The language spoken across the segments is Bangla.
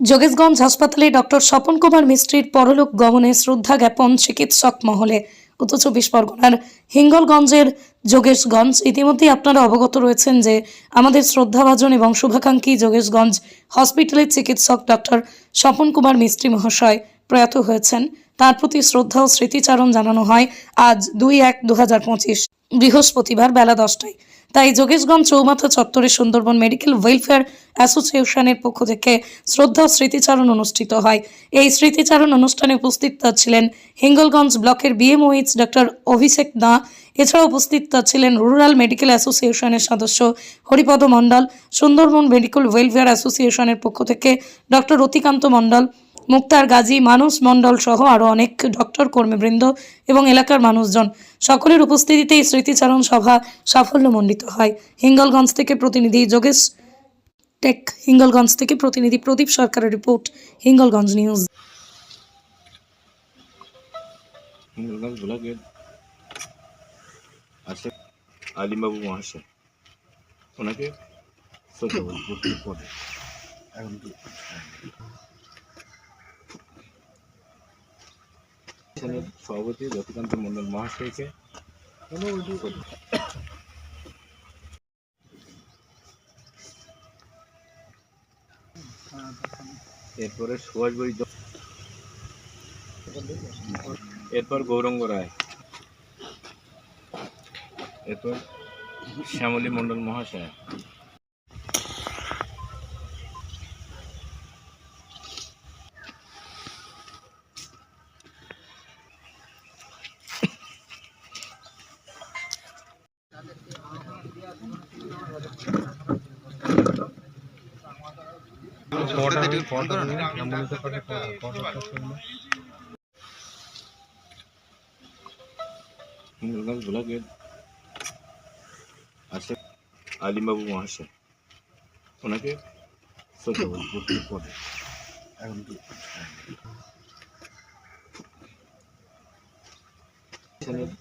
যোগেশগঞ্জ হাসপাতালে ডক্টর স্বপন কুমার মিস্ত্রির পরলোক গমনে শ্রদ্ধা জ্ঞাপন চিকিৎসক মহলে। উত্তর চব্বিশ পরগনার হিঙ্গলগঞ্জের যোগেশগঞ্জ। ইতিমধ্যেই আপনারা অবগত রয়েছেন যে আমাদের শ্রদ্ধাভাজন এবং শুভাকাঙ্ক্ষী যোগেশগঞ্জ হসপিটালের চিকিৎসক ডক্টর স্বপন কুমার মিস্ত্রি মহাশয় প্রয়াত হয়েছেন। তার প্রতি শ্রদ্ধা ও স্মৃতিচারণ জানানো হয় আজ দুই এক দু বৃহস্পতিবার বেলা দশটায়। তাই যোগেশগঞ্জ চৌমাথা চত্বরে সুন্দরবন মেডিকেল ওয়েলফেয়ার অ্যাসোসিয়েশনের পক্ষ থেকে শ্রদ্ধা স্মৃতিচারণ অনুষ্ঠিত হয়। এই স্মৃতিচারণ অনুষ্ঠানে উপস্থিত ছিলেন হিঙ্গলগঞ্জ ব্লকের বিএমওএইচ ডক্টর অভিষেক দা। এছাড়া উপস্থিত ছিলেন রুরাল মেডিকেল অ্যাসোসিয়েশনের সদস্য হরিপদ মণ্ডল, সুন্দরবন মেডিকেল ওয়েলফেয়ার অ্যাসোসিয়েশনের পক্ষ থেকে ডক্টর রতিকান্ত মণ্ডল মুক্তার গাজী মানস মণ্ডল সহ আরও অনেক ডক্টর, কর্মীবৃন্দ এবং এলাকার মানুষজন। সকলের উপস্থিতিতে এই স্মৃতিচারণ সভা সাফল্যমণ্ডিত হয়। হিঙ্গলগঞ্জ থেকে প্রতিনিধি যোগেশ টেক, হিঙ্গলগঞ্জ থেকে প্রতিনিধি প্রদীপ সরকারের রিপোর্ট, হিঙ্গলগঞ্জ নিউজ। হিঙ্গলগঞ্জ ব্লকের আছে আলিমবাবু মহাশয়। ওনাকে এখন কি সভাপতি রতিকান্ত মন্ডল মহাশয়কে এরপরে সুভাষ বই এরপর গৌরঙ্গ রায়। এরপর শ্যামলী মণ্ডল মহাশয়। হিঙ্গলগঞ্জ আলিমবাবু মহাশয়। ওনাকে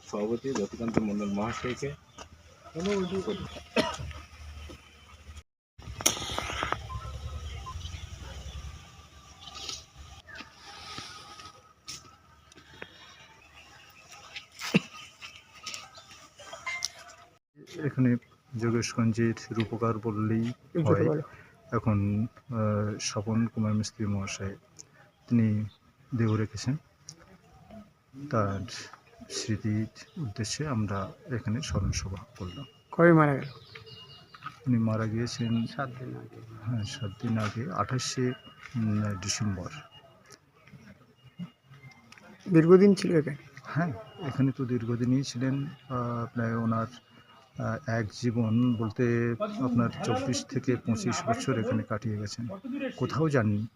সভাপতি রতিকান্ত মন্ডল মহাশয়কে এখানে যোগেশগঞ্জের রূপকার বললেই হয়। এখন স্বপন কুমার মিস্ত্রি মহাশয় তিনি দেহ রেখেছেন। তার স্মৃতির উদ্দেশ্যে আমরা এখানে স্মরণ সভা করলাম। কবে মারা গেল? উনি মারা গিয়েছেন সাত দিন আগে। হ্যাঁ সাত দিন আগে আঠাশে ডিসেম্বর। দীর্ঘদিন ছিল এখানে? হ্যাঁ এখানে তো দীর্ঘদিনই ছিলেন। প্রায় ওনার এক জীবন বলতে আপনার চব্বিশ থেকে পঁচিশ বছর এখানে কাটিয়ে গেছেন। কোথাও যাননি।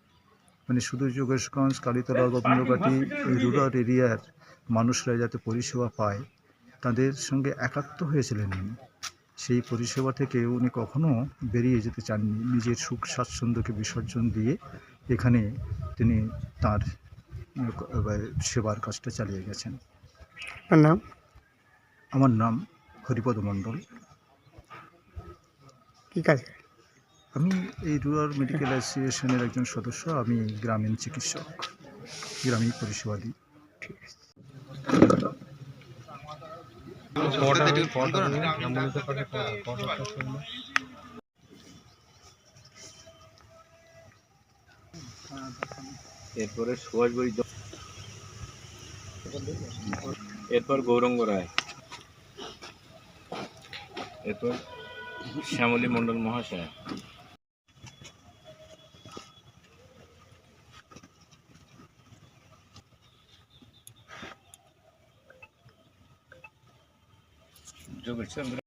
মানে শুধু যোগেশগঞ্জ কালীতলা গোবিন্দবাটি এই রুরাল এরিয়ার মানুষরা যাতে পরিষেবা পায় তাদের সঙ্গে একাত্ম হয়েছিলেন উনি। সেই পরিষেবা থেকে উনি কখনো বেরিয়ে যেতে চাননি। নিজের সুখ স্বাচ্ছন্দ্যকে বিসর্জন দিয়ে এখানে তিনি তার সেবার কাজটা চালিয়ে গেছেন। নাম? আমার নাম হরিপদ মণ্ডল। কি কাজ? আমি এই রুরাল মেডিকেল অ্যাসোসিয়েশনের একজন সদস্য আমি গ্রামীণ চিকিৎসক গ্রামীণ পরিষেবা দিই। এরপরে সুভাষ বৈদ্য এরপর গৌরঙ্গ রায়। এরপর শ্যামলী মণ্ডল মহাশয়। যোগেশচন্দ্র